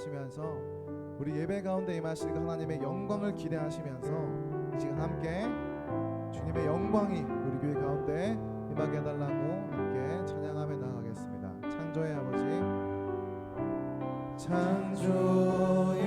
기도하시면서 우리 예배 가운데 임하실 그 하나님의 영광을 기대하시면서 지금 함께 주님의 영광이 우리 교회 가운데 임하게 해달라고 함께 찬양하며 나아가겠습니다. 창조의 아버지 창조의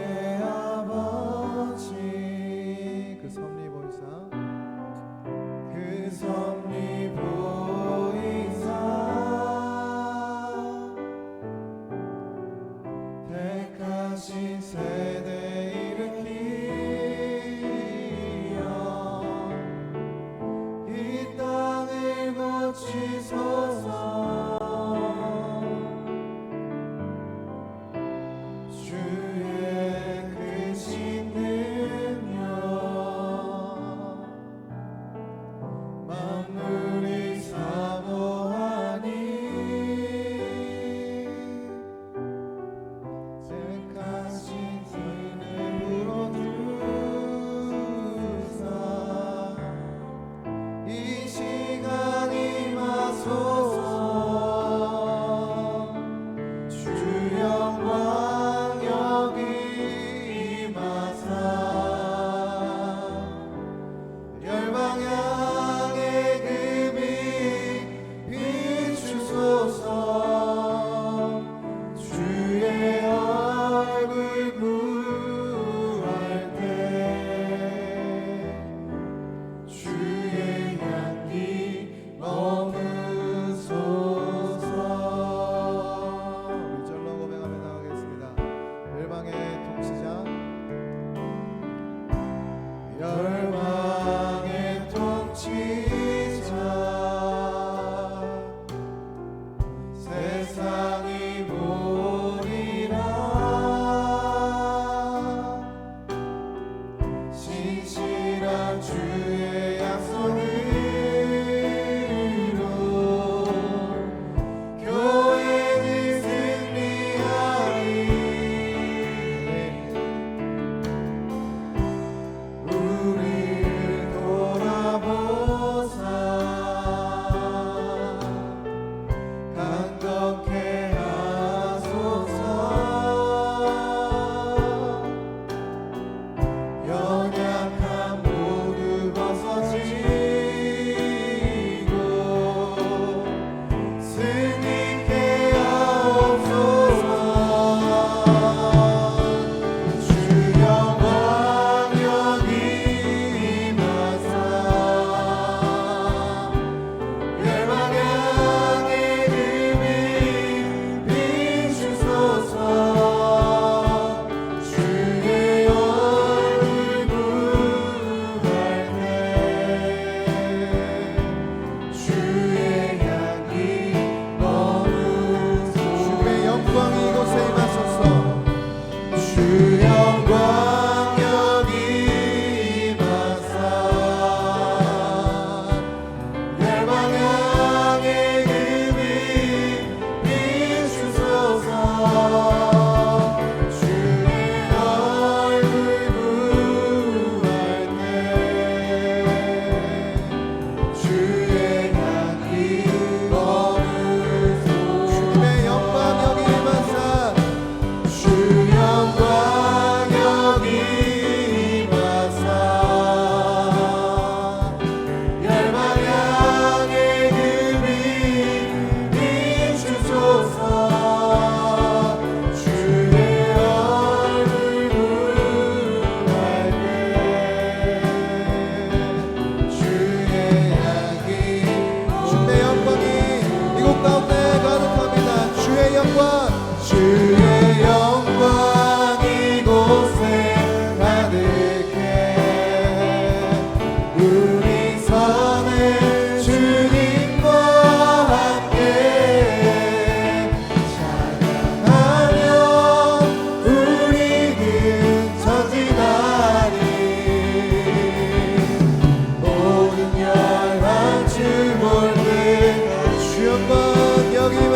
영원히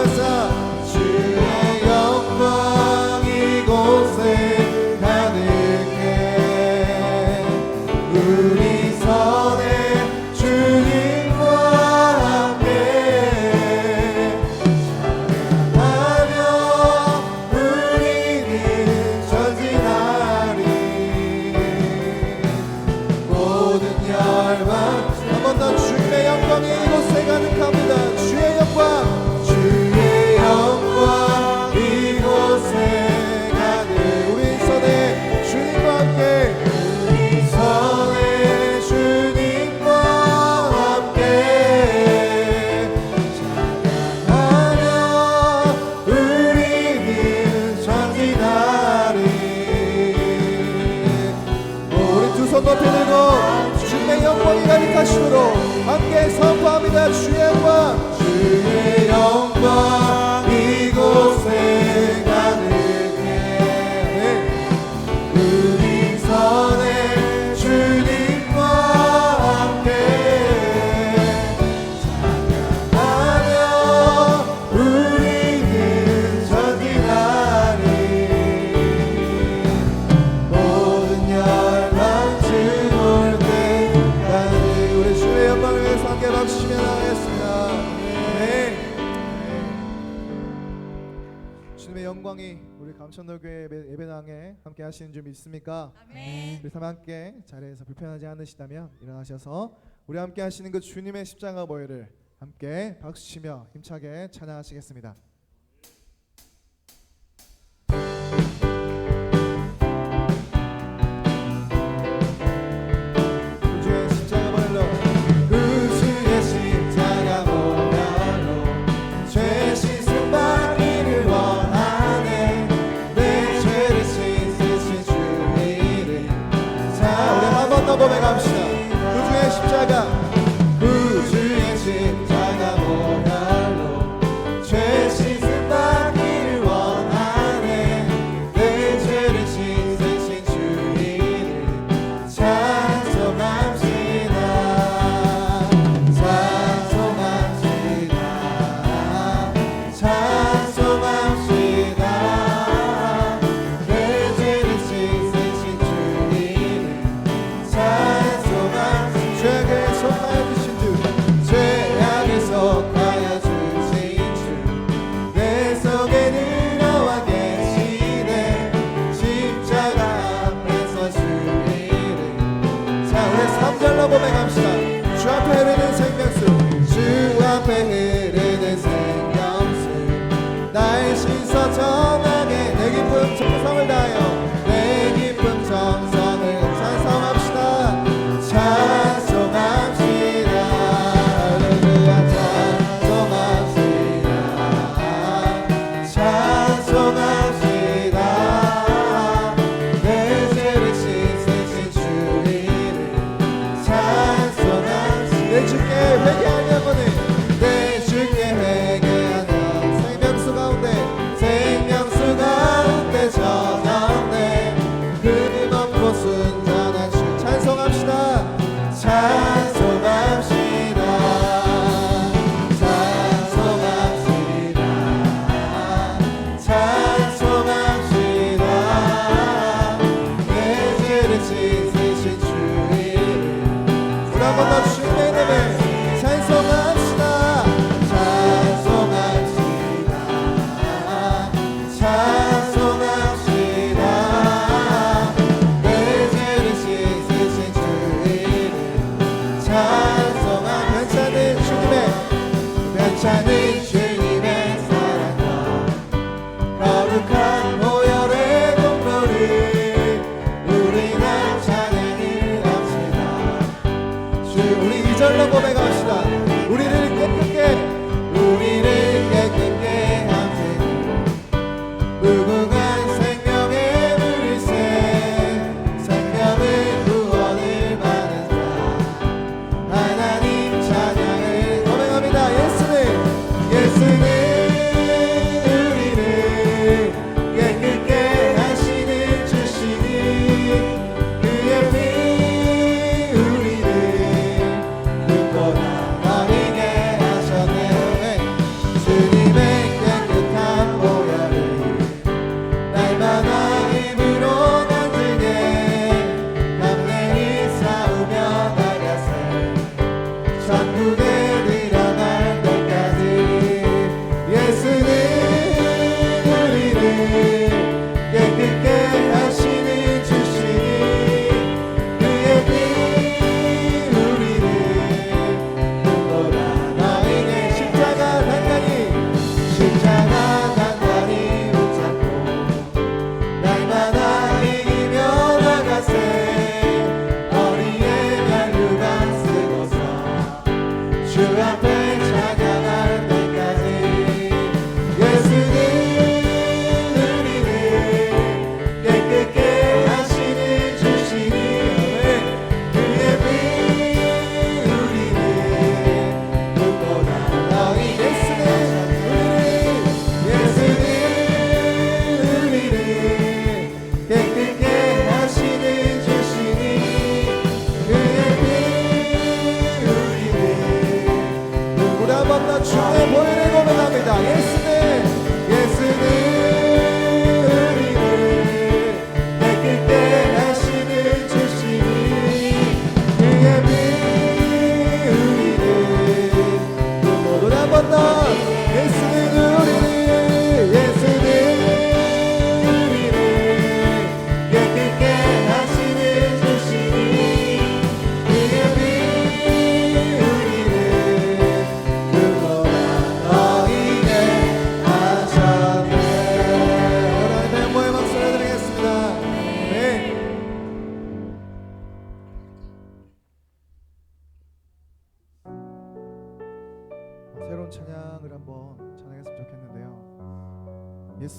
영광이 우리 감천노교회 예배- 예배당에 함께 하시는 줄 믿습니까? 아멘. 우리 다 함께 자리에서 불편하지 않으시다면 일어나셔서 우리 함께 하시는 그 주님의 십자가 보혈을 함께 박수치며 힘차게 찬양하시겠습니다.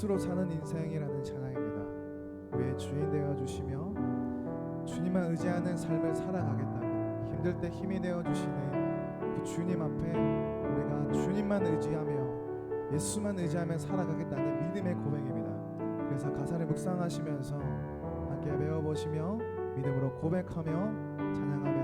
스스로 사는 인생이라는 찬양입니다. 우리의 주인 되어 주시며 주님만 의지하는 삶을 살아가겠다. 힘들 때 힘이 되어 주시는 그 주님 앞에 우리가 주님만 의지하며 예수만 의지하며 살아가겠다는 믿음의 고백입니다. 그래서 가사를 묵상하시면서 함께 배워 보시며 믿음으로 고백하며 찬양하며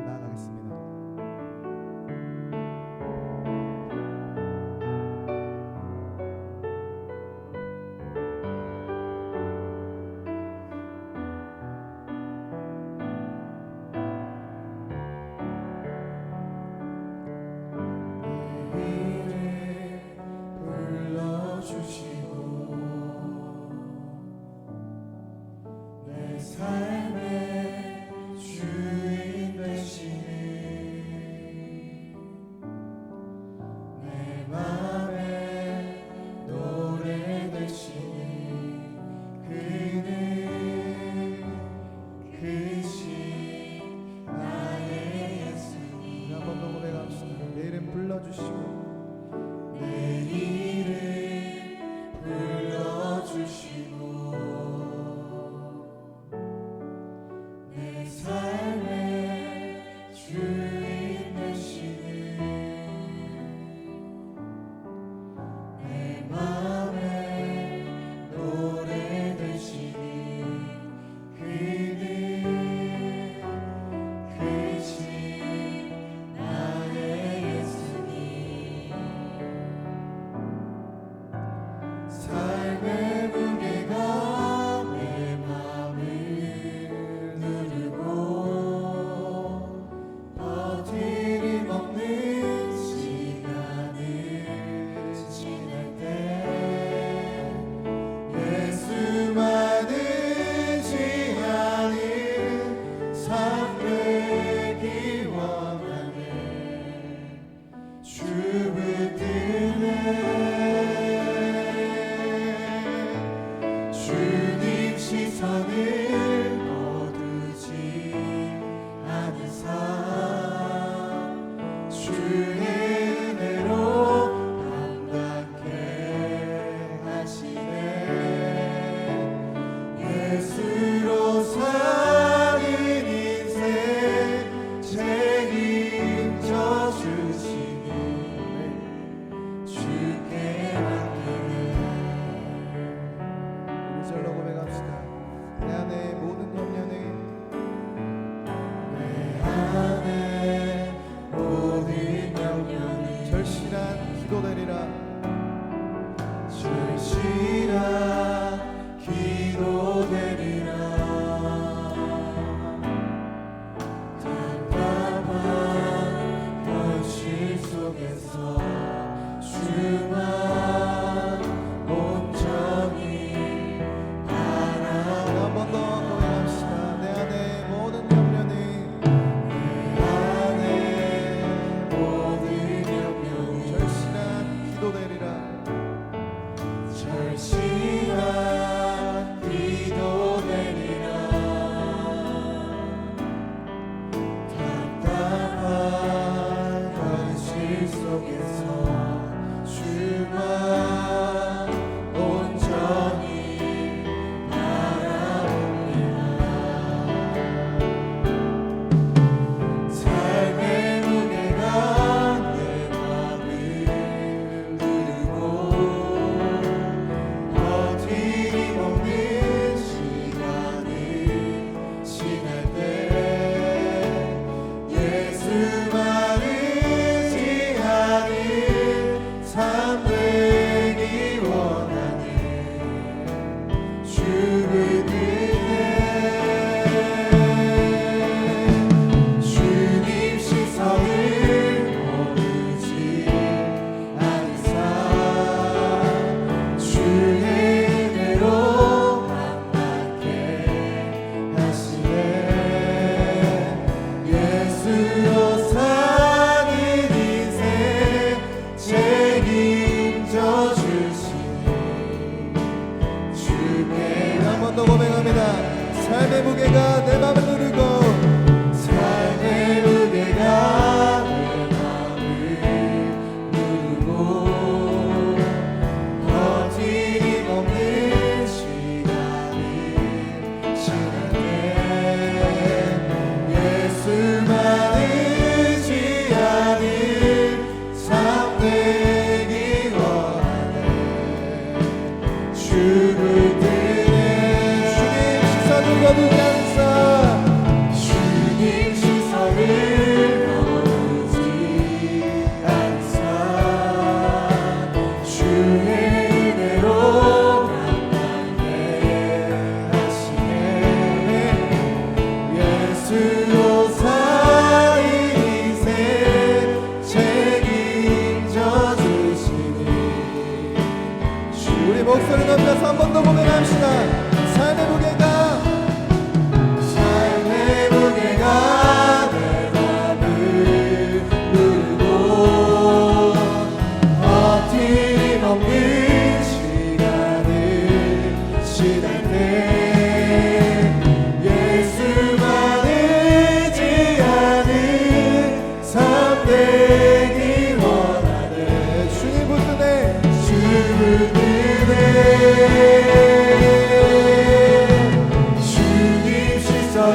목소리 높여서 한 번 더 고백합시다.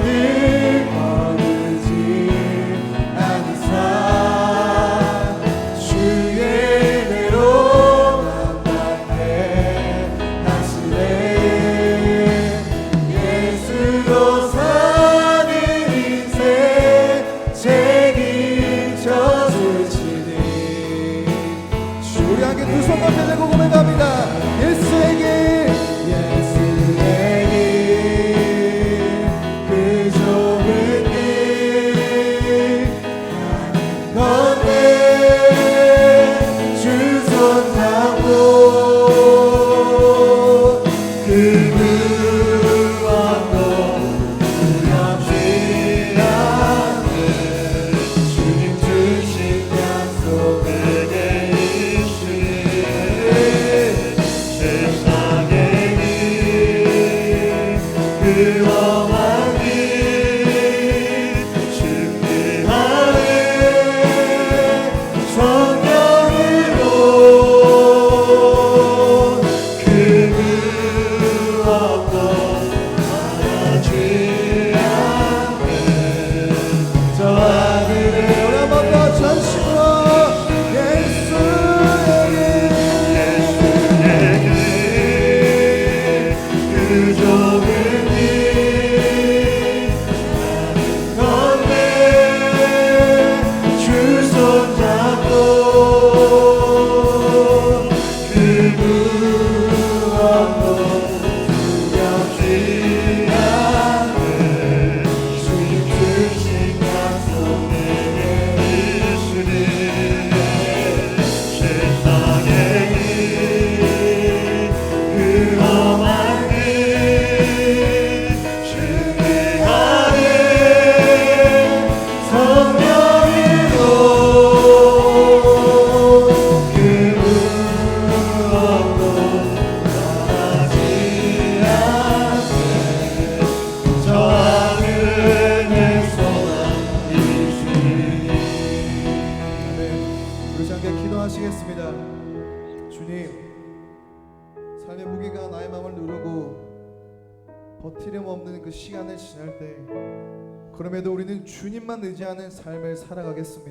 Father.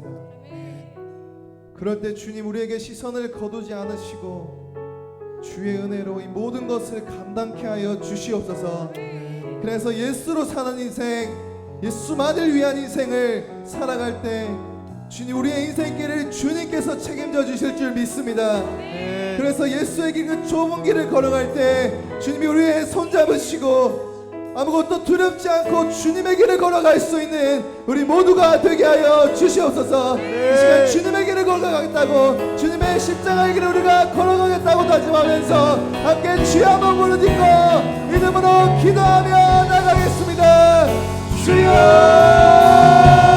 살아가겠습니다. 그럴 때 주님 우리에게 시선을 거두지 않으시고 주의 은혜로 이 모든 것을 감당케 하여 주시옵소서. 그래서 예수로 사는 인생, 예수만을 위한 인생을 살아갈 때 주님 우리의 인생길을 주님께서 책임져 주실 줄 믿습니다. 그래서 예수의 길 그 좁은 길을 걸어갈 때 주님이 우리의 손 잡으시고 아무것도 두렵지 않고 주님의 길을 걸어갈 수 있는 우리 모두가 되게 하여 주시옵소서. 네. 이 시간 주님의 길을 걸어가겠다고 주님의 십자가의 길을 우리가 걸어가겠다고 다짐하면서 함께 주 한번 부르짖고 이름으로 기도하며 나가겠습니다. 주여!